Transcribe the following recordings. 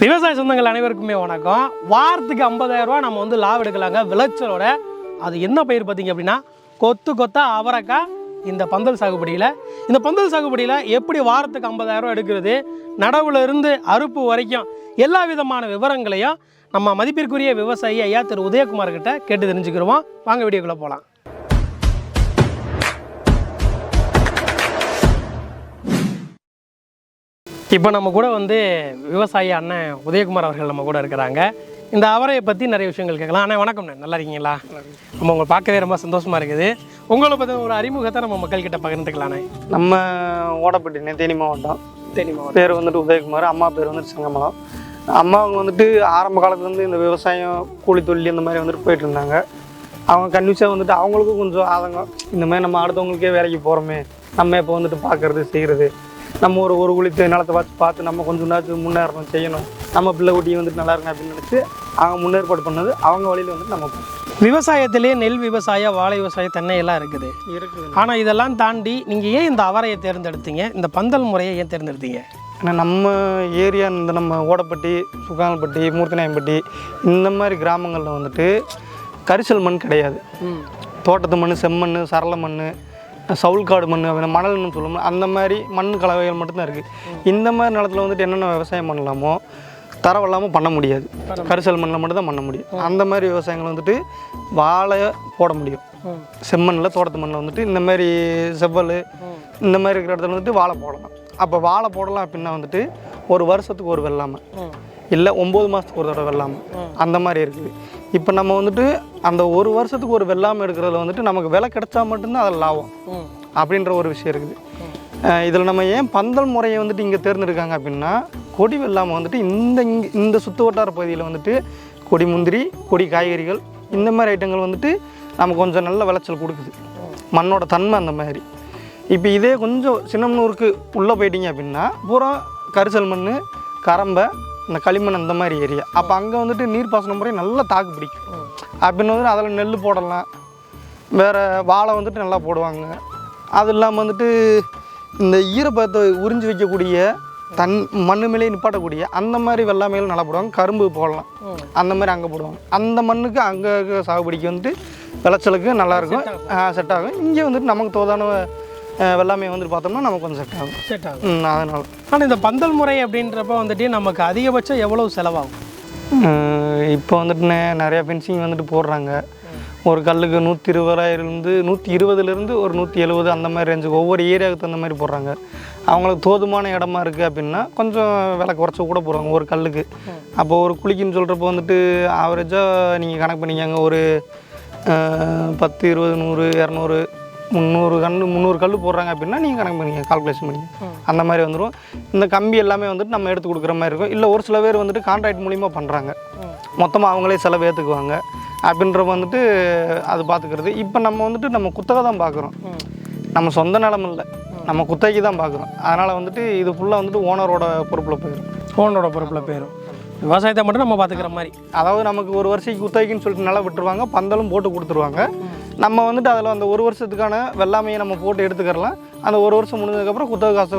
விவசாய சொந்தங்கள் அனைவருக்குமே வணக்கம். வாரத்துக்கு 50000 நம்ம வந்து லாபம் எடுக்கலாங்க. விளைச்சலோட. அது என்ன பயிர் பார்த்தீங்க அப்படின்னா கொத்து கொத்தா அவரக்காய் இந்த பந்தல் சாகுபடியில். இந்த பந்தல் சாகுபடியில் எப்படி வாரத்துக்கு 50000 ரூபா எடுக்கிறது? நடவுல இருந்து அறுப்பு வரைக்கும் எல்லா விதமான விவரங்களையும் நம்ம மதிப்பிற்குரிய விவசாயி ஐயா திரு. உதயகுமார் கிட்ட கேட்டு தெரிஞ்சுக்கிறோம் வாங்க வீடியோக்குள்ளே போகலாம் இப்போ நம்ம கூட வந்து விவசாயி அண்ணன் உதயகுமார் அவர்கள் நம்ம கூட இருக்கிறாங்க. இந்த அவரையை பற்றி நிறைய விஷயங்கள் கேட்கலாம். அண்ணா வணக்கம்ண்ணே நல்லா இருக்கீங்களா? நம்ம உங்களை பார்க்கவே ரொம்ப சந்தோஷமாக இருக்குது. உங்களை பற்றி ஒரு அறிமுகத்தை நம்ம மக்கள்கிட்ட பகிர்ந்துக்கலாண்ணே நம்ம ஓடப்பட்டி தேனி மாவட்டம். தெரியுமா பேர் வந்துட்டு உதயகுமார் அம்மா பேர் வந்துட்டு சங்கமலம். அம்மா அவங்க வந்துட்டு ஆரம்ப காலத்துலேருந்து இந்த விவசாயம் கூலி தொழில் இந்த மாதிரி வந்துட்டு போயிட்டு இருந்தாங்க. அவங்க கன்வியூஸாக வந்துட்டு அவங்களுக்கும் கொஞ்சம் ஆதங்கம். இந்த மாதிரி நம்ம அடுத்தவங்களுக்கே வேலைக்கு போகிறோமே நம்ம இப்போ வந்துட்டு பார்க்கறது செய்கிறது நம்ம ஒரு ஒரு குளித்து நிலத்தை பார்த்து பார்த்து நம்ம கொஞ்சம் நாச்சும் முன்னேறணும் செய்யணும். நம்ம பிள்ளை குட்டி வந்துட்டு நல்லா இருக்கணும் அப்படின்னு நினச்சி அவங்க முன்னேற்பாடு பண்ணது அவங்க வழியில் வந்துட்டு நம்ம போறோம். விவசாயத்திலே நெல் விவசாயம் வாழை விவசாயம் தென்னை எல்லாம் இருக்குது. இருக்குது. ஆனால் இதெல்லாம் தாண்டி நீங்கள் ஏன் இந்த அவரையை தேர்ந்தெடுத்தீங்க? இந்த பந்தல் முறையை ஏன் தேர்ந்தெடுத்தீங்க? ஏன்னா நம்ம ஏரியா இந்த நம்ம ஓடப்பட்டி சுகானப்பட்டி மூர்த்தநாயம்பட்டி இந்த மாதிரி கிராமங்களில் வந்துட்டு கரிசல் மண் கிடையாது. தோட்டத்து மண் செம்மண் சரள மண் சவுள்காடு மண் அப்படின்னா மணல்னு சொல்லுவோம் அந்த மாதிரி மண் கலவைகள் மட்டும்தான் இருக்குது இந்த மாதிரி நிலத்தில் வந்துட்டு என்னென்ன விவசாயம் பண்ணலாமோ தரம் இல்லாமல் பண்ண முடியாது. கரிசல் மண்ணில் மட்டும் தான் பண்ண முடியும். அந்த மாதிரி விவசாயங்கள் வந்துட்டு வாழை போட முடியும். செம்மண்ணில் தோட்டத்து மண்ணில் வந்துட்டு இந்த மாதிரி செவ்வல் இந்த மாதிரி இருக்கிற இடத்துல வந்துட்டு வாழை போடலாம். அப்போ வாழை போடலாம் அப்படின்னா வந்துட்டு ஒரு வருஷத்துக்கு ஒரு வெள்ளாமை. இல்லை ஒம்பது மாதத்துக்கு ஒரு தடவை வெள்ளாமை. அந்த மாதிரி இருக்குது. இப்போ நம்ம வந்துட்டு அந்த ஒரு வருஷத்துக்கு ஒரு வெள்ளாமை எடுக்கிறதுல வந்துட்டு நமக்கு விலை கிடைச்சா மட்டும்தான் அதில் லாபம். அப்படின்ற ஒரு விஷயம் இருக்குது. இதில் நம்ம ஏன் பந்தல் முறையை வந்துட்டு இங்கே தேர்ந்தெடுக்காங்க அப்படின்னா கொடி வெள்ளாமை வந்துட்டு இந்த இங்க இந்த சுற்று வட்டார பகுதியில் வந்துட்டு கொடி முந்திரி கொடி காய்கறிகள் இந்த மாதிரி ஐட்டங்கள் வந்துட்டு நமக்கு கொஞ்சம் நல்ல விளைச்சல் கொடுக்குது. மண்ணோட தன்மை அந்த மாதிரி. இப்போ இதே கொஞ்சம் சின்னமனூருக்கு உள்ளே போயிட்டீங்க அப்படின்னா பூரா கரிசல் மண் கரம்பை இந்த களிமண் அந்த மாதிரி ஏரியா. அப்போ அங்கே வந்துட்டு நீர்ப்பாசன முறை நல்லா தாக்கு பிடிக்கும். அப்படின்னு வந்து அதில் நெல் போடலாம். வேறு வாழை வந்துட்டு நல்லா போடுவாங்க. அது இல்லாமல் வந்துட்டு இந்த ஈரப்பதத்தை உறிஞ்சி வைக்கக்கூடிய தன் மண்ணு மேலே நிப்பாட்டக்கூடிய அந்த மாதிரி வெள்ளாமைகள் நல்லா போடுவாங்க. கரும்பு போடலாம். அந்த மாதிரி அங்கே போடுவாங்க. அந்த மண்ணுக்கு அங்கே சாகுபடிக்கு வந்துட்டு விளைச்சலுக்கு நல்லாயிருக்கும் செட் ஆகும். இங்கே வந்துட்டு நமக்கு தோதான அஹ், வெள்ளாமையை வந்துட்டு பார்த்தோம்னா நமக்கு கொஞ்சம் செட் ஆகும். செட் ஆகும். அதனால. ஆனால் இந்த பந்தல் முறை அப்படின்றப்ப வந்துட்டு நமக்கு அதிகபட்சம் எவ்வளவு செலவாகும்? இப்போ வந்துட்டு நிறையா ஃபென்சிங் வந்துட்டு போடுறாங்க. ஒரு கல்லுக்கு நூற்றி இருபதாயிரம்லேருந்து நூற்றி இருபதுலேருந்து ஒரு நூற்றி எழுபது அந்த மாதிரி ரேஞ்சுக்கு ஒவ்வொரு ஏரியாவுக்கு தகுந்த மாதிரி போடுறாங்க. அவங்களுக்கு தோதுமான இடமா இருக்குது அப்படின்னா கொஞ்சம் விலை குறைச்சி கூட போடுவாங்க ஒரு கல்லுக்கு. அப்போ ஒரு குழிக்குன்னு சொல்கிறப்போ வந்துட்டு ஆவரேஜாக நீங்கள் கணக்கு பண்ணிக்கங்க. ஒரு பத்து இருபது நூறு இரநூறு முந்நூறு கன்று முந்நூறு கல் போடுறாங்க அப்படின்னா நீங்கள் கணக்கு பண்ணிங்க கால்குலேஷன் பண்ணிங்க அந்த மாதிரி வந்துடும் இந்த கம்பி எல்லாமே வந்துட்டு நம்ம எடுத்து கொடுக்குற மாதிரி இருக்கும். இல்லை ஒரு சில பேர் வந்துட்டு கான்ட்ராக்ட் மூலிமா பண்ணுறாங்க மொத்தமாக அவங்களே செலவு ஏற்றுக்குவாங்க அப்படின்றப்ப வந்துட்டு அது பார்த்துக்கிறது இப்போ நம்ம வந்துட்டு நம்ம குத்தகை தான் பார்க்குறோம் நம்ம சொந்த நிலம் இல்லை. நம்ம குத்தகைக்கு தான் பார்க்குறோம் அதனால் வந்துட்டு இது ஃபுல்லாக வந்துட்டு ஓனரோட பொறுப்பில் போயிடும் ஃபோனோட பொறுப்பில் போயிடும் விவசாயத்தை மட்டும் நம்ம பார்த்துக்கிற மாதிரி. அதாவது நமக்கு ஒரு வருஷத்துக்கு குத்தகைக்குன்னு சொல்லிட்டு நிலம் விட்டுருவாங்க பந்தலும் போட்டு கொடுத்துருவாங்க. நம்ம வந்துட்டு அதில் அந்த ஒரு வருஷத்துக்கான வெள்ளாமையை நம்ம போட்டு எடுத்துக்கிறலாம். அந்த ஒரு வருஷம் முடிஞ்சதுக்கப்புறம் குத்தகை காசை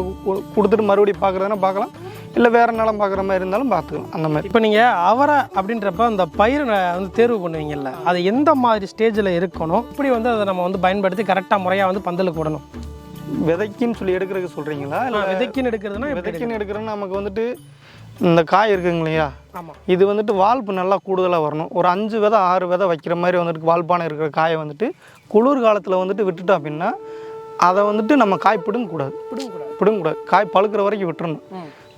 கொடுத்துட்டு மறுபடியும் பார்க்குறதுனா பார்க்கலாம் இல்லை வேறு நிலம் பார்க்குற மாதிரி இருந்தாலும் பார்த்துக்கலாம் அந்த மாதிரி. இப்போ நீங்கள் அவரை அப்படின்றப்ப அந்த பயிரை வந்து தேர்வு பண்ணுவீங்கல்ல. அது எந்த மாதிரி ஸ்டேஜில் இருக்கணும்? இப்படி வந்து அதை நம்ம வந்து பயன்படுத்தி கரெக்டாக முறையாக வந்து பந்தலுக்கு விடணும்? விதைக்குன்னு சொல்லி எடுக்கிறதுக்கு சொல்கிறீங்களா இல்லை விதைக்குன்னு எடுக்கிறதுனா விதைக்குன்னு எடுக்கிறோன்னா நமக்கு வந்துட்டு இந்த காய் இருக்குங்க இல்லையா? இது வந்துட்டு வால்ப்பு நல்லா கூடுதலாக வரணும். ஒரு அஞ்சு விதை ஆறு விதை வைக்கிற மாதிரி வந்துட்டு வால்ப்பான இருக்கிற காயை வந்துட்டு குளிர் காலத்தில் வந்துட்டு விட்டுட்டோம் அப்படின்னா அதை வந்துட்டு நம்ம காய் பிடுங்கக்கூடாது. பிடுங்கக்கூடாது. காய் பழுக்கிற வரைக்கும் விட்டுறணும்.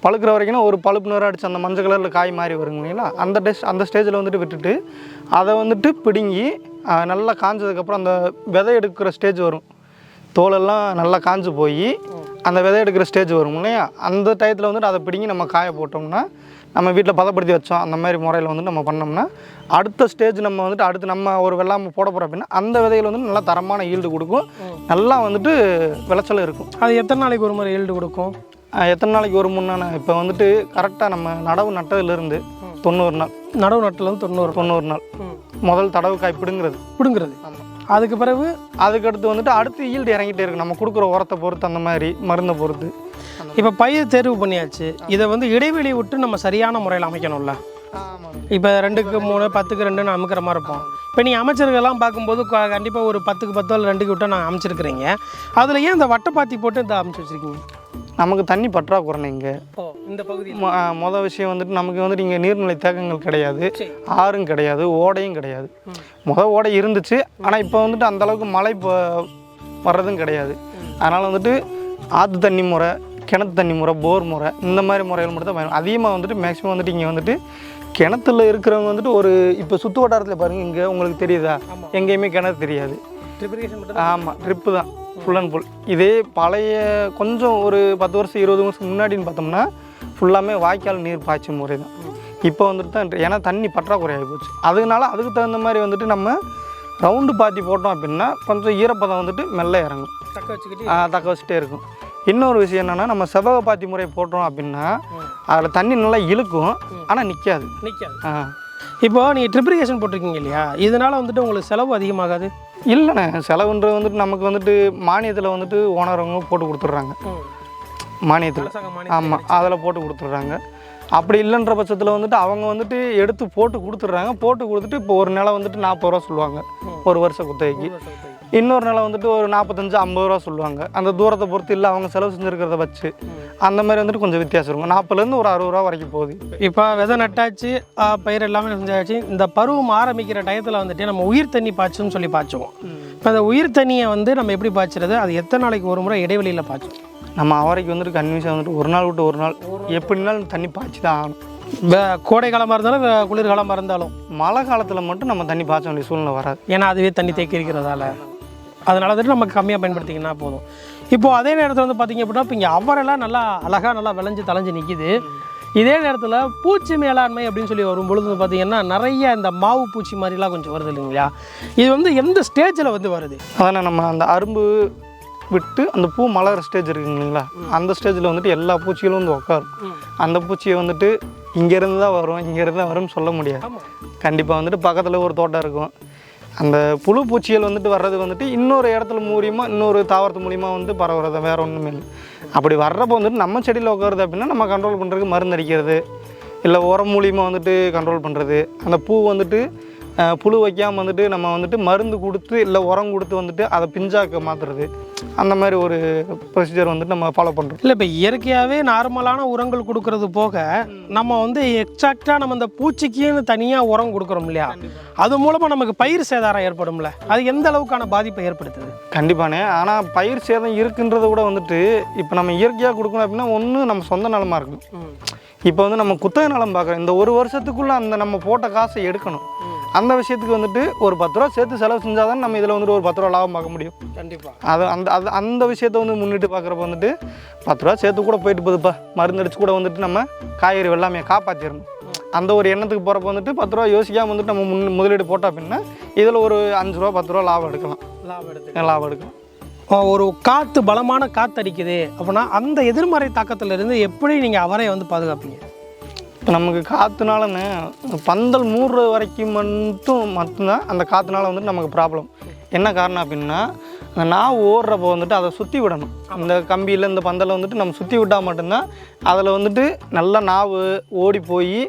பழுக்கிற வரைக்கும் ஒரு பழுப்பு நிறம் அடிச்சு அந்த மஞ்சள் கலரில் காய் மாறி வருங்க இல்லைங்களா? அந்த டெஸ்ட் அந்த ஸ்டேஜில் வந்துட்டு விட்டுட்டு அதை வந்துட்டு பிடுங்கி நல்லா காஞ்சதுக்கப்புறம் அந்த விதை எடுக்கிற ஸ்டேஜ் வரும். தோலெல்லாம் நல்லா காஞ்சு போய் அந்த விதை எடுக்கிற ஸ்டேஜ் வரும் இல்லையா? அந்த டயத்தில் வந்துட்டு அதை பிடுங்கி நம்ம காய போட்டோம்னா நம்ம வீட்டில் பதப்படுத்தி வச்சோம் அந்த மாதிரி முறையில் வந்து நம்ம பண்ணோம்னா அடுத்த ஸ்டேஜ் நம்ம வந்துட்டு அடுத்து நம்ம ஒரு வெள்ளாமை போட போகிறோம் அப்படின்னா அந்த விதைகள் வந்து நல்லா தரமான ஈல்டு கொடுக்கும். நல்லா வந்துட்டு விளைச்சல் இருக்கும். அது எத்தனை நாளைக்கு ஒரு முறை ஈல்டு கொடுக்கும்? எத்தனை நாளைக்கு ஒரு முன்னான இப்போ வந்துட்டு கரெக்டாக நம்ம நடவு நட்டதுலேருந்து தொண்ணூறு நாள். நடவு நட்டுலேருந்து தொண்ணூறு தொண்ணூறு நாள். முதல் தடவு காய் பிடுங்கிறது. பிடுங்குறது. ஆமாம் அதுக்கு பிறகு அதுக்கடுத்து வந்துட்டு அடுத்து ஈல்டு இறங்கிட்டே இருக்கு. நம்ம கொடுக்குற உரத்தை பொறுத்து அந்த மாதிரி மருந்தை பொறுத்து. இப்போ பயிர் தேர்வு பண்ணியாச்சு. இதை வந்து இடைவெளி விட்டு நம்ம சரியான முறையில் அமைக்கணும்ல? இப்போ ரெண்டுக்கு மூணு பத்துக்கு ரெண்டுன்னு அமைக்கிற மாதிரி இருப்போம். இப்போ நீங்கள் அமைச்சர்கள்லாம் பார்க்கும்போது கண்டிப்பாக ஒரு பத்துக்கு பத்தோ இல்லை ரெண்டுக்கு விட்டோ நான் அமைச்சிருக்கிறீங்க. அதில் ஏன் இந்த வட்டைப்பாத்தி போட்டு இந்த அமைச்சு வச்சிருக்கீங்க? நமக்கு தண்ணி பற்றாக்குறைங்க இங்கே. இந்த பகுதி மொதல் விஷயம் வந்துட்டு நமக்கு வந்துட்டு இங்கே நீர்நிலை தேக்கங்கள் கிடையாது. ஆறும் கிடையாது ஓடையும் கிடையாது. முதல் ஓடை இருந்துச்சு ஆனால் இப்போ வந்துட்டு அந்த அளவுக்கு மழை வர்றதும் கிடையாது. அதனால் வந்துட்டு ஆற்று தண்ணி முறை கிணத்து தண்ணி முறை போர் முறை இந்த மாதிரி முறைகள் மட்டும் தான் பயன் அதிகமாக வந்துட்டு மேக்ஸிமம் வந்துட்டு இங்கே வந்துட்டு கிணத்துல இருக்கிறவங்க வந்துட்டு ஒரு இப்போ சுற்று வட்டாரத்தில் பாருங்கள் இங்கே உங்களுக்கு தெரியுதா? எங்கேயுமே கிணறு தெரியாது. ஆமாம் ட்ரிப்பு தான் ஃபுல் அண்ட் ஃபுல் இதே பழைய கொஞ்சம் ஒரு பத்து வருஷம் இருபது வருஷம் முன்னாடின்னு பார்த்தோம்னா ஃபுல்லாமே வாய்க்கால் நீர் பாய்ச்சும் முறை தான். இப்போ வந்துட்டு தான் ஏன்னா தண்ணி பற்றாக்குறை ஆகி போச்சு. அதனால அதுக்கு தகுந்த மாதிரி வந்துட்டு நம்ம ரவுண்டு பாத்தி போட்டோம் அப்படின்னா கொஞ்சம் ஈரப்பதம் வந்துட்டு மெல்ல இறங்கும். தக்க வச்சுக்கிட்டு தக்க வச்சுட்டே இருக்கும். இன்னொரு விஷயம் என்னென்னா நம்ம செவ்வக பாத்தி முறை போட்டோம் அப்படின்னா அதில் தண்ணி நல்லா இழுக்கும் ஆனால் நிற்காது நிற்காது ஆ. இப்போ நீங்கள் ட்ரிபிகேஷன் போட்டிருக்கீங்க இல்லையா? இதனால வந்துட்டு உங்களுக்கு செலவு அதிகமாகாது? இல்லைண்ணே செலவுன்றது வந்துட்டு நமக்கு வந்துட்டு மானியத்தில் வந்துட்டு ஓனரவங்க போட்டு கொடுத்துட்றாங்க. மானியத்தில். ஆமாம் அதில் போட்டு கொடுத்துட்றாங்க. அப்படி இல்லைன்ற பட்சத்தில் வந்துட்டு அவங்க வந்துட்டு எடுத்து போட்டு கொடுத்துட்றாங்க. போட்டு கொடுத்துட்டு இப்போ ஒரு நிலம் வந்துட்டு நாற்பது ரூபா சொல்லுவாங்க. ஒரு வருஷ குத்தகைக்கு. இன்னொரு நிலம் வந்துட்டு ஒரு நாற்பத்தஞ்சு ஐம்பது ரூபா சொல்லுவாங்க. அந்த தூரத்தை பொறுத்து இல்லை அவங்க செலவு செஞ்சுருக்கிறத வச்சு. அந்த மாதிரி வந்துட்டு கொஞ்சம் வித்தியாசம் இருக்கும். நாற்பதுலேருந்து ஒரு அறுபது ரூபா வரைக்கும் போகுது. இப்போ விதை நட்டாச்சு பயிர் எல்லாமே செஞ்சாச்சு. இந்த பருவம் ஆரம்பிக்கிற டயத்தில் வந்துட்டு நம்ம உயிர் தண்ணி பாய்ச்சுன்னு சொல்லி பாய்ச்சுவோம். இப்போ அந்த உயிர் தண்ணியை வந்து நம்ம எப்படி பாய்ச்சுறது? அது எத்தனை நாளைக்கு ஒரு முறை இடைவெளியில் பாய்ச்சும் நம்ம அவரைக்கு வந்துட்டு கன்வின்ஸாக வந்துட்டு ஒரு நாள் விட்டு ஒரு நாள் எப்படினாலும் தண்ணி பாய்ச்சி தான் ஆகணும். கோடை காலமாக இருந்தாலும் குளிர்காலமாக இருந்தாலும். மழை காலத்தில் மட்டும் நம்ம தண்ணி பாய்ச்ச வேண்டிய சூழ்நிலை வராது. ஏன்னா அதுவே தண்ணி தேக்கி இருக்கிறதால. அதனால வந்துட்டு நம்ம கம்மியாக பயன்படுத்திங்கன்னா போதும். இப்போ அதே நேரத்தில் வந்து பார்த்தீங்க அப்படின்னா இப்போ இங்கே அவரெல்லாம் நல்லா அழகாக நல்லா விளைஞ்சு தலைஞ்சு நிற்கிது இதே நேரத்தில் பூச்சி மேலாண்மை அப்படின்னு சொல்லி வரும் பொழுது வந்து பார்த்தீங்கன்னா நிறைய இந்த மாவு பூச்சி மாதிரிலாம் கொஞ்சம் வருது இல்லைங்களா? இது வந்து எந்த ஸ்டேஜில் வந்து வருது? அதானே நம்ம அந்த அரும்பு விட்டு அந்த பூ மலர் ஸ்டேஜ் இருக்குங்க இல்லைங்களா? அந்த ஸ்டேஜில் வந்துட்டு எல்லா பூச்சிகளும் வந்து உட்காரும் அந்த பூச்சியை வந்துட்டு இங்கேருந்து தான் வரும் இங்கேருந்து தான் வரும்னு சொல்ல முடியாது. கண்டிப்பாக வந்துட்டு பக்கத்தில் ஒரு தோட்டம் இருக்கும். அந்த புழு பூச்சிகள் வந்துட்டு வர்றது வந்துட்டு இன்னொரு இடத்துல மூலியமாக இன்னொரு தாவரத்து மூலியமாக வந்து பரவுறது வேறு ஒன்றுமே இல்லை. அப்படி வர்றப்போ வந்துட்டு நம்ம செடியில் உட்காருது அப்படின்னா நம்ம கண்ட்ரோல் பண்ணுறதுக்கு மருந்து அடிக்கிறது இல்லை உரம் மூலியமாக வந்துட்டு கண்ட்ரோல் பண்ணுறது அந்த பூ வந்துட்டு புழு வைக்காமல் வந்துட்டு நம்ம வந்துட்டு மருந்து கொடுத்து இல்லை உரம் கொடுத்து வந்துட்டு அதை பிஞ்சாக்க மாற்றுறது அந்த மாதிரி ஒரு ப்ரொசீஜர் வந்துட்டு நம்ம ஃபாலோ பண்ணுறோம் இல்லை இப்போ இயற்கையாகவே நார்மலான உரங்கள் கொடுக்கறது போக நம்ம வந்து எக்ஸாக்டாக நம்ம இந்த பூச்சிக்குன்னு தனியாக உரம் கொடுக்குறோம் இல்லையா? அது மூலமாக நமக்கு பயிர் சேதாரம் ஏற்படும்ல? அது எந்த அளவுக்கான பாதிப்பை ஏற்படுத்துது? கண்டிப்பானே ஆனால் பயிர் சேதம் இருக்குன்றத விட வந்துட்டு இப்போ நம்ம இயற்கையாக கொடுக்கணும் அப்படின்னா ஒன்று நம்ம சொந்த நிலமா இருக்கணும். இப்போ வந்து நம்ம குத்தகை நிலம் பார்க்குறோம் இந்த ஒரு வருஷத்துக்குள்ளே அந்த நம்ம போட்ட காசை எடுக்கணும். அந்த விஷயத்துக்கு வந்துட்டு ஒரு பத்து ரூபா சேர்த்து செலவு செஞ்சால் தான் நம்ம இதில் வந்துட்டு ஒரு பத்து ரூபா லாபம் பார்க்க முடியும். கண்டிப்பாக அது அந்த அது அந்த விஷயத்தை வந்து முன்னிட்டு பார்க்குறப்ப வந்துட்டு பத்து ரூபா சேர்த்து கூட போயிட்டு போகுதுப்பா. மருந்து அடிச்சு கூட வந்துட்டு நம்ம காய்கறி வெள்ளாமையை காப்பாற்றிடணும் அந்த ஒரு எண்ணத்துக்கு போகிறப்ப வந்துட்டு பத்து ரூபா யோசிக்காமல் வந்துட்டு நம்ம முன் முதலீடு போட்டோம் அப்படின்னா இதில் ஒரு அஞ்சு ரூபா பத்து ரூபா லாபம் எடுக்கலாம். லாபம் எடுத்து லாபம் எடுக்கலாம். ஒரு காற்று பலமான காற்று அடிக்குது அப்படின்னா அந்த எதிர்மறை தாக்கத்துல இருந்து எப்படி நீங்கள் அவரை வந்து பாதுகாப்பீங்க? நமக்கு காற்றுனாலன்னு பந்தல் மூடுற வரைக்கும் மட்டும் மட்டும்தான் அந்த காற்றுனால வந்துட்டு நமக்கு ப்ராப்ளம் என்ன காரணம் அப்படின்னா அந்த நாவு ஓடுறப்போ வந்துட்டு அதை சுற்றி விடணும். இந்த கம்பியில் இந்த பந்தலை வந்துட்டு நம்ம சுற்றி விட்டால் மட்டும்தான் அதில் வந்துட்டு நல்லா நாவு ஓடி போய்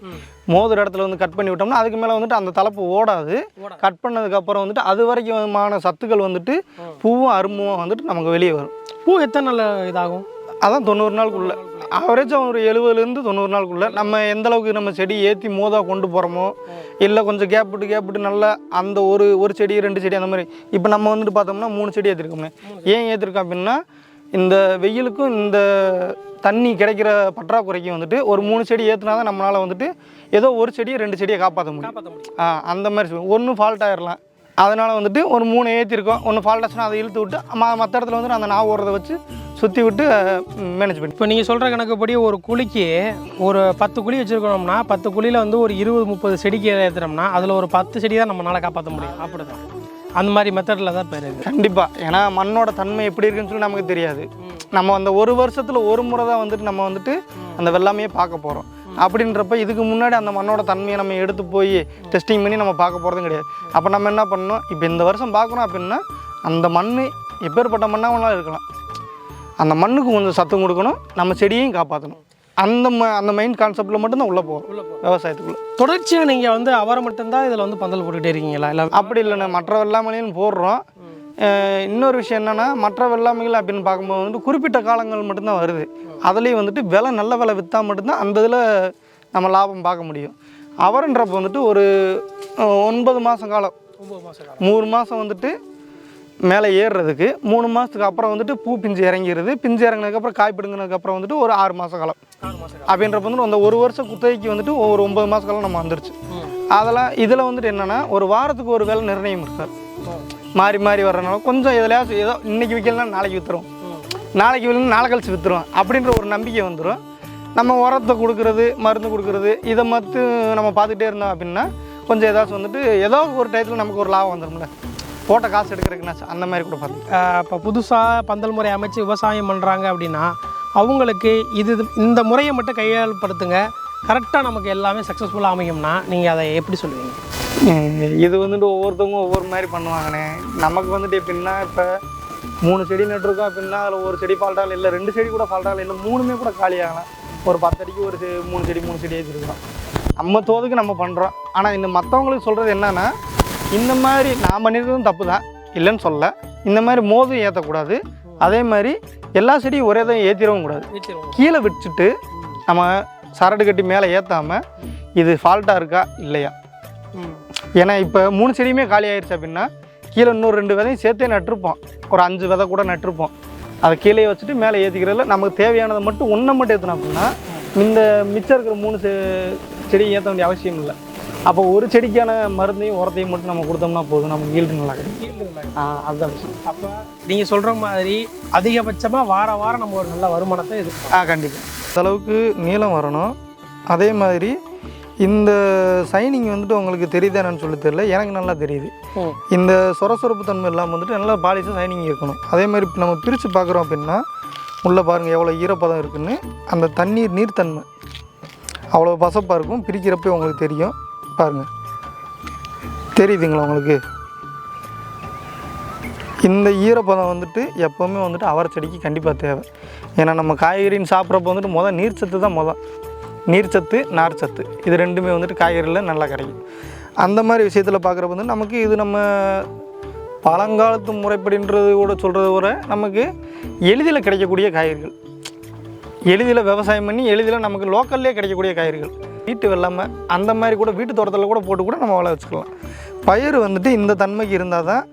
மோதுற இடத்துல வந்து கட் பண்ணி விட்டோம்னா அதுக்கு மேலே வந்துட்டு அந்த தலைப்பு ஓடாது. கட் பண்ணதுக்கப்புறம் வந்துட்டு அது வரைக்குமான சத்துக்கள் வந்துட்டு பூவும் அரும்பும் வந்துட்டு நமக்கு வெளியே வரும். பூ எத்தனை நாள் இதாகும்? அதான் தொண்ணூறு நாளுக்குள்ள. ஆவரேஜாக ஒரு எழுபதுலேருந்து தொண்ணூறு நாளுக்குள்ள. நம்ம எந்த அளவுக்கு நம்ம செடி ஏற்றி மோதா கொண்டு போகிறோமோ இல்லை கொஞ்சம் கேப் விட்டு கேப் விட்டு நல்லா அந்த ஒரு ஒரு செடி ரெண்டு செடி அந்த மாதிரி. இப்போ நம்ம வந்துட்டு பார்த்தோம்னா மூணு செடி ஏற்றிருக்கோமே ஏன் ஏற்றிருக்கோம் அப்படின்னா இந்த வெயிலுக்கும் இந்த தண்ணி கிடைக்கிற பற்றாக்குறைக்கும் வந்துட்டு ஒரு மூணு செடி ஏற்றினா தான் நம்மளால் வந்துட்டு ஏதோ ஒரு செடியை ரெண்டு செடியை காப்பாற்ற முடியும். அந்த மாதிரி ஒன்று ஃபால்ட் ஆயிடலாம் அதனால் வந்துட்டு ஒரு மூணு ஏற்றிருக்கோம் ஒன்று ஃபால்ட் ஆச்சுன்னா அதை இழுத்து விட்டு மற்ற இடத்துல வந்துட்டு அந்த நாவு ஓடுறத வச்சு சுற்றி விட்டு மேனேஜ் பண்ணி இப்போ நீங்கள் சொல்கிற கணக்குப்படி ஒரு குழிக்கு ஒரு பத்து குழி வச்சுருக்கோம்னா பத்து குழியில் வந்து ஒரு இருபது முப்பது செடிக்கு ஏற்றுனோம்னா அதில் ஒரு பத்து செடி தான் நம்மளால் காப்பாற்ற முடியும். அப்படிதான். அந்த மாதிரி மெத்தடில் தான் பேர் கண்டிப்பாக ஏன்னா மண்ணோட தன்மை எப்படி இருக்குன்னு சொல்லி நமக்கு தெரியாது. நம்ம அந்த ஒரு வருஷத்தில் ஒரு முறை தான் வந்துட்டு நம்ம வந்துட்டு அந்த வெள்ளாமையே பார்க்க போகிறோம் அப்படின்றப்ப இதுக்கு முன்னாடி அந்த மண்ணோட தன்மையை நம்ம எடுத்து போய் டெஸ்டிங் பண்ணி நம்ம பார்க்க போகிறதும் கிடையாது. அப்போ நம்ம என்ன பண்ணணும்? இப்போ இந்த வருஷம் பார்க்குறோம் அப்படின்னா அந்த மண் எப்பேற்பட்ட மண்ணாக இருக்கலாம். அந்த மண்ணுக்கு கொஞ்சம் சத்தம் கொடுக்கணும். நம்ம செடியையும் காப்பாற்றணும் அந்த ம அந்த மெயின் கான்செப்டில் மட்டும்தான் உள்ளே போகிறோம் உள்ள போ விவசாயத்துக்குள்ளே. தொடர்ச்சியாக நீங்கள் வந்து அவரை மட்டும்தான் இதில் வந்து பந்தல் போட்டுக்கிட்டே இருக்கீங்களா? இல்லை அப்படி இல்லைண்ணே. மற்ற வெள்ளாமையிலையும் போடுறோம். இன்னொரு விஷயம் என்னென்னா மற்ற வெள்ளாமைகள் அப்படின்னு பார்க்கும்போது வந்துட்டு குறிப்பிட்ட காலங்கள் மட்டும்தான் வருது. அதுலேயும் வந்துட்டு விலை நல்ல விலை விற்றா மட்டும்தான் அந்த இதில் நம்ம லாபம் பார்க்க முடியும். அவரன்றப்ப வந்துட்டு ஒரு ஒன்பது மாதம் காலம். மூணு மாதம் வந்துட்டு மேலே ஏறுறதுக்கு மூணு மாதத்துக்கு அப்புறம் வந்துட்டு பூ பிஞ்சு இறங்கிடுது பிஞ்சு இறங்கினதுக்கப்புறம் காய் பிடுங்கினதுக்கப்புறம் வந்துட்டு ஒரு ஆறு மாத காலம். அப்படின்றப்ப வந்துட்டு அந்த ஒரு வருஷம் குத்தகைக்கு வந்துட்டு ஒரு ஒன்பது மாத காலம் நம்ம வந்துருச்சு. அதெல்லாம் இதில் வந்துட்டு என்னென்னா ஒரு வாரத்துக்கு ஒரு வேலை நிர்ணயம் இருக்கார் மாறி மாறி வர்றதுனால கொஞ்சம் எதுலையாச்சும் ஏதோ இன்றைக்கி விற்கலாம் நாளைக்கு விற்றுரும் நாளைக்கு விற்கலாம் நாளை கழிச்சு விற்றுரும் அப்படின்ற ஒரு நம்பிக்கை வந்துடும் நம்ம உரத்தை கொடுக்குறது மருந்து கொடுக்குறது இதை மட்டும் நம்ம பார்த்துட்டே இருந்தோம் அப்படின்னா கொஞ்சம் ஏதாச்சும் வந்துட்டு ஏதோ ஒரு டயத்தில் நமக்கு ஒரு லாபம் வந்துடும்ல போட்ட காசு எடுக்கிறதுக்குனாச்சும் அந்த மாதிரி கூட பார்த்து இப்போ புதுசாக பந்தல் முறை அமைச்சு விவசாயம் பண்ணுறாங்க அப்படின்னா அவங்களுக்கு இது இந்த முறையை மட்டும் கையாளப்படுத்துங்க கரெக்டாக நமக்கு எல்லாமே சக்ஸஸ்ஃபுல்லாக அமையும்னா நீங்கள் அதை எப்படி சொல்லுவீங்க? இது வந்துட்டு ஒவ்வொருத்தவங்க ஒவ்வொரு மாதிரி பண்ணுவாங்கண்ணே. நமக்கு வந்துட்டு எப்படின்னா இப்போ மூணு செடி நட்டுருக்கோம் அப்படின்னா அதில் ஒரு செடி ஃபால்ட்டாகல இல்லை ரெண்டு செடி கூட ஃபால்ட்டாகல இல்லை மூணுமே கூட காலியாகலாம் ஒரு பத்தடிக்கு ஒரு மூணு செடி மூணு செடி வச்சுருக்கோம் நம்ம தோதுக்கு நம்ம பண்ணுறோம் ஆனால் இந்த மற்றவங்களுக்கு சொல்கிறது என்னன்னா இந்த மாதிரி நான் பண்ணியிருக்கிறதும் தப்பு தான் இல்லைன்னு சொல்ல இந்த மாதிரி மோதும் ஏற்றக்கூடாது அதே மாதிரி எல்லா செடியும் ஒரே தான் ஏற்றிடவும் கூடாது. கீழே வச்சுட்டு நம்ம சரடு கட்டி மேலே ஏற்றாமல் இது ஃபால்ட்டாக இருக்கா? இல்லையா? ஏன்னா இப்போ மூணு செடியுமே காலி ஆயிடுச்சு அப்படின்னா கீழே இன்னொரு ரெண்டு விதையும் சேர்த்தே நட்டிருப்போம். ஒரு அஞ்சு விதை கூட நட்டிருப்போம். அதை கீழே வச்சுட்டு மேலே ஏற்றிக்கிறதுல நமக்கு தேவையானதை மட்டும் ஒன்றை மட்டும் ஏற்றினோம் அப்படின்னா இந்த மிச்சம் இருக்கிற மூணு செ- செடியும் ஏற்ற வேண்டிய அவசியம் இல்லை. அப்போ ஒரு செடிக்கான மருந்தையும் உரத்தையும் மட்டும் நம்ம கொடுத்தோம்னா போதும். நமக்கு ஈல்டு நல்லா கிடைக்கும். ஆ, அதுதான் விஷயம். அப்போ நீங்கள் சொல்கிற மாதிரி அதிகபட்சமாக வார வாரம் நம்ம ஒரு நல்ல வருமானத்தை எதிர்பார்க்கலாம். ஆ கண்டிப்பாக அளவுக்கு நீளம் வரணும். அதே மாதிரி இந்த சைனிங் வந்துட்டு உங்களுக்கு தெரியுதானு சொல்லி தெரியல. எனக்கு நல்லா தெரியுது. இந்த சொரசொரப்பு தன்மை இல்லாமல் வந்துட்டு நல்லா பாலிஷும் சைனிங் இருக்கணும். அதே மாதிரி நம்ம பிரித்து பார்க்குறோம் அப்படின்னா உள்ளே பாருங்கள் எவ்வளோ ஈரப்பதம் இருக்குன்னு. அந்த தண்ணீர் நீர்த்தன்மை அவ்வளோ பசப்பாக இருக்கும். பிரிக்கிறப்ப உங்களுக்கு தெரியும். பாருங்கள் தெரியுதுங்களா உங்களுக்கு? இந்த ஈரப்பதம் வந்துட்டு எப்போவுமே வந்துட்டு அவரை செடிக்கு கண்டிப்பாக தேவை. ஏன்னா நம்ம காய்கறின்னு சாப்பிட்றப்ப வந்துட்டு மொதல் நீர்ச்சத்து தான் மொதல். நீர்ச்சத்து நார்ச்சத்து. இது ரெண்டுமே வந்துட்டு காய்கறியில் நல்லா கிடைக்கும். அந்த மாதிரி விஷயத்தில் பார்க்குறப்ப வந்து நமக்கு இது நம்ம பழங்காலத்து முறைப்படின்றது கூட சொல்கிறத விட நமக்கு எளிதில் கிடைக்கக்கூடிய காய்கறிகள். எளிதில் விவசாயம் பண்ணி எளிதில் நமக்கு லோக்கல்லே கிடைக்கக்கூடிய காய்கறிகள். வீட்டு வெள்ளாமை அந்த மாதிரி கூட வீட்டு தோட்டத்தில் கூட போட்டு கூட நம்ம வளர வச்சுக்கலாம். பயிர் வந்துட்டு இந்த தன்மைக்கு இருந்தால் தான்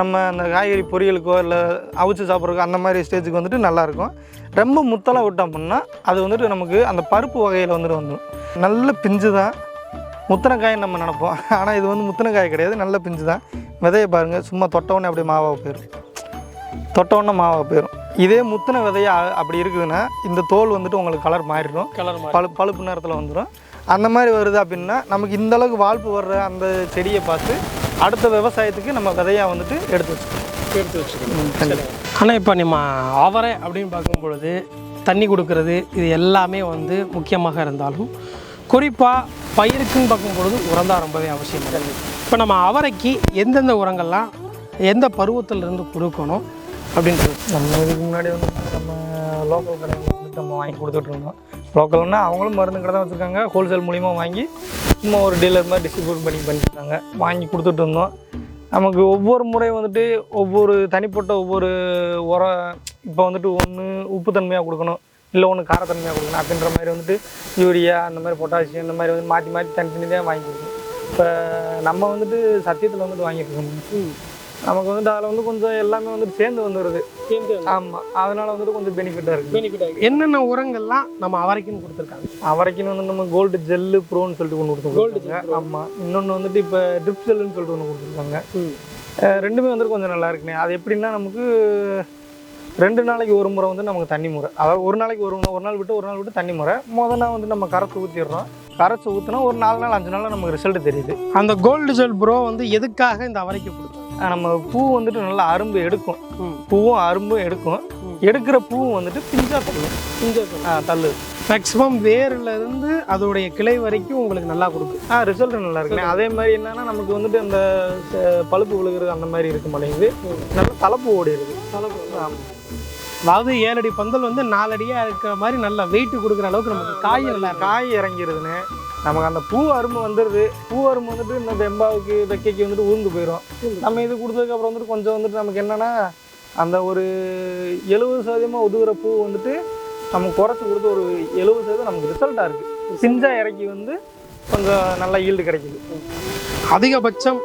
நம்ம அந்த காய்கறி பொரியலுக்கோ இல்லை அவிச்சு சாப்பிட்றதுக்கோ அந்த மாதிரி ஸ்டேஜுக்கு வந்துட்டு நல்லாயிருக்கும் ரொம்ப முத்தலாக விட்டோம் அப்படின்னா அது வந்துட்டு நமக்கு அந்த பருப்பு வகையில் வந்துட்டு வந்துடும் நல்ல பிஞ்சு தான் முத்தின காய்ன்னு நம்ம நினைப்போம். ஆனால் இது வந்து முத்தின காய் கிடையாது. நல்ல பிஞ்சு தான் விதையை பாருங்கள் சும்மா தொட்டவுடனே அப்படியே மாவாக போயிடும் தொட்டவுடனே மாவாக போயிடும் இதே முத்தின விதையா அப்படி இருக்குதுன்னா இந்த தோல் வந்துட்டு உங்களுக்கு கலர் மாறிடும். கலர் பழு பழுப்பு நேரத்தில் வந்துடும் அந்த மாதிரி வருது அப்படின்னா நமக்கு இந்த அளவுக்கு வாழ்ப்பு வர்ற அந்த செடியை பார்த்து அடுத்த விவசாயத்துக்கு நம்ம விதையாக வந்துட்டு எடுத்து வச்சுக்கணும். எடுத்து வச்சுக்கணும். ஆனால் இப்போ நம்ம அவரை அப்படின்னு பார்க்கும் பொழுது தண்ணி கொடுக்கறது இது எல்லாமே வந்து முக்கியமாக இருந்தாலும் குறிப்பாக பயிருக்குன்னு பார்க்கும் பொழுது உரம் தான் ரொம்பவே அவசியம். இப்போ நம்ம அவரைக்கு எந்தெந்த உரங்கள்லாம் எந்த பருவத்துல இருந்து கொடுக்கணும் அப்படின்றது. நம்ம இதுக்கு முன்னாடி வந்து நம்ம லோக்கல் கடையில் வந்துட்டு நம்ம வாங்கி கொடுத்துட்டு லோக்கல்னால் அவங்களும் மருந்து கடை தான் வச்சுருக்காங்க. ஹோல்சேல் மூலிமா வாங்கி சும்மா ஒரு டீலர் மாதிரி டிஸ்ட்ரிபியூட் பண்ணி பண்ணியிருக்காங்க வாங்கி கொடுத்துட்டு இருந்தோம். நமக்கு ஒவ்வொரு முறையும் வந்துட்டு ஒவ்வொரு தனிப்பட்ட ஒவ்வொரு உரம் இப்போ வந்துட்டு ஒன்று உப்பு தன்மையாக கொடுக்கணும். இல்லை ஒன்று காரத்தன்மையாக கொடுக்கணும் அப்படின்ற மாதிரி வந்துட்டு யூரியா அந்த மாதிரி பொட்டாசியம் இந்த மாதிரி வந்து மாற்றி மாற்றி தனித்தனியாக வாங்கி கொடுக்கணும். இப்போ நம்ம வந்துட்டு சத்தியத்தில் வந்துட்டு வாங்கியிருக்கோம் நமக்கு வந்துட்டு அதில் வந்து கொஞ்சம் எல்லாமே வந்துட்டு சேர்ந்து வந்துடுது ஆமாம் அதனால வந்துட்டு கொஞ்சம் பெனிஃபிட்டாக இருக்குது பெனிஃபிட் என்னென்ன உரங்கள்லாம் நம்ம அவரைக்குன்னு கொடுத்துருக்காங்க? அவரைக்குன்னு வந்து நம்ம கோல்டு ஜெல்லு ப்ரோன்னு சொல்லிட்டு ஒன்று கொடுத்துருக்காங்க. ஆமாம் இன்னொன்று வந்துட்டு இப்போ ட்ரிப் ஜெல்லுன்னு சொல்லிட்டு ஒன்று கொடுத்துருக்காங்க. ரெண்டுமே வந்துட்டு கொஞ்சம் நல்லா இருக்குண்ணே. அது எப்படின்னா நமக்கு ரெண்டு நாளைக்கு ஒரு முறை வந்து நமக்கு தண்ணி முறை. அதாவது ஒரு நாளைக்கு ஒரு ஒரு நாள் விட்டு ஒரு நாள் விட்டு தண்ணி முறை. முதல் நாள் வந்து நம்ம கரைச்சி ஊற்றிடுறோம் கரைச்சி ஊற்றினா ஒரு நாலு நாள் அஞ்சு நாளில் நமக்கு ரிசல்ட் தெரியுது. அந்த கோல்டு ஜெல் ப்ரோ வந்து எதுக்காக இந்த அவரைக்கு அஹ் நம்ம பூ வந்துட்டு நல்லா அரும்பு எடுக்கும். பூவும் அரும்பும் எடுக்கும். எடுக்கிற பூவும் வந்துட்டு பிஞ்சா தள்ளும். ஆ தள்ளு மேக்ஸிமம் வேர்ல இருந்து அதோடைய கிளை வரைக்கும் உங்களுக்கு நல்லா கொடுக்கும். ஆ ரிசல்ட் நல்லா இருக்குண்ணே அதே மாதிரி என்னன்னா நமக்கு வந்துட்டு அந்த பழுப்பு விழுகிறது அந்த மாதிரி இருக்க மாட்டேங்குது நல்லா தலைப்பு ஓடி இருக்கு தலைப்பு அதாவது ஏழடி பந்தல் வந்து நாலடியாக இருக்கிற மாதிரி நல்ல வெயிட் கொடுக்குற அளவுக்கு நமக்கு காய் நல்லா காய் இறங்கிருதுன்னு நமக்கு அந்த பூ அரும்பு வந்துடுது பூ அரும்பு வந்துட்டு இந்த வெம்பாவுக்கு வெக்கைக்கு வந்துட்டு ஊர்ந்து போயிடும் நம்ம இது கொடுத்ததுக்கப்புறம் வந்துட்டு கொஞ்சம் வந்துட்டு நமக்கு என்னன்னா அந்த ஒரு எழுபது சதவீதமாக உதுகுற பூ வந்துட்டு நம்ம குறைச்சி கொடுத்து ஒரு எழுபது சதவீதம் நமக்கு ரிசல்ட்டாக இருக்குது சிஞ்சா இறக்கி வந்து கொஞ்சம் நல்ல ஈல்டு கிடைக்குது. அதிகபட்சம்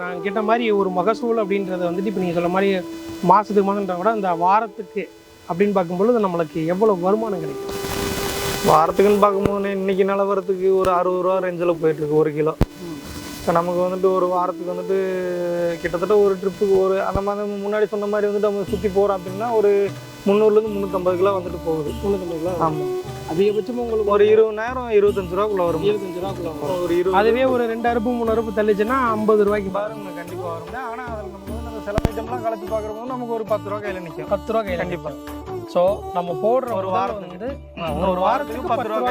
நான் கேட்ட மாதிரி ஒரு மகசூல் அப்படின்றது வந்துட்டு இப்போ நீங்கள் சொல்ல மாதிரி மாதத்துக்கு மாதன்ற விட இந்த வாரத்துக்கு அப்படின்னு பார்க்கும்பொழுது நம்மளுக்கு எவ்வளோ வருமானம் கிடைக்கும்? வாரத்துக்குன்னு பார்க்கும்போது இன்னைக்கு நிலவரத்துக்கு ஒரு அறுபது ரூபா ரேஞ்சில் போயிட்டு இருக்கு ஒரு கிலோ. இப்போ நமக்கு வந்துட்டு ஒரு வாரத்துக்கு வந்துட்டு கிட்டத்தட்ட ஒரு ட்ரிப்புக்கு ஒரு அந்த மாதிரி முன்னாடி சொன்ன மாதிரி வந்துட்டு நம்ம சுற்றி போகிறோம் அப்படின்னா ஒரு முந்நூறுலேருந்து முந்நூற்றம்பது கிலோ வந்துட்டு போகுது. முந்நூற்றம்பது ஆமாம் அதிகபட்சமாக உங்களுக்கு ஒரு இருபதாயிரம் இருபத்தஞ்சு ரூபாக்குள்ள வரும். இருபத்தஞ்சு ரூபாக்குள்ள வரும். ஒரு இருபது அதுவே ஒரு ரெண்டு அறுப்பு மூணு அறுப்பு தள்ளிச்சுன்னா ஐம்பது ரூபாய்க்கு பாரு பாருங்க கண்டிப்பாக வரும் ஆனால் அதில் நம்ம வந்து அந்த சில ஐட்டம்லாம் கலச்சு பார்க்குறப்போ நமக்கு ஒரு பத்து ரூபா கையில் நிற்கும் பத்து ரூபா கையில் கண்டிப்பாக ஸோ நம்ம போடுற ஒரு வாரம் வந்து ஒரு வாரத்துக்கு பத்து ரூபா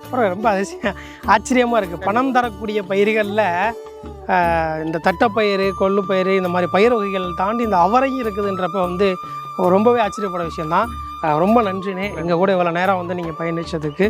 அப்புறம் ரொம்ப அதிசயம். ஆச்சரியமாக இருக்குது பணம் தரக்கூடிய பயிர்களில் இந்த தட்டைப்பயிறு கொள்ளுப்பயிறு இந்த மாதிரி பயிர் வகைகள் தாண்டி இந்த அவரையும் இருக்குதுன்றப்ப வந்து ரொம்பவே ஆச்சரியப்பட விஷயம்தான். அஹ் ரொம்ப நன்றினே எங்கள் கூட இவ்வளோ நேரம் வந்து நீங்கள் பயணிச்சதுக்கு.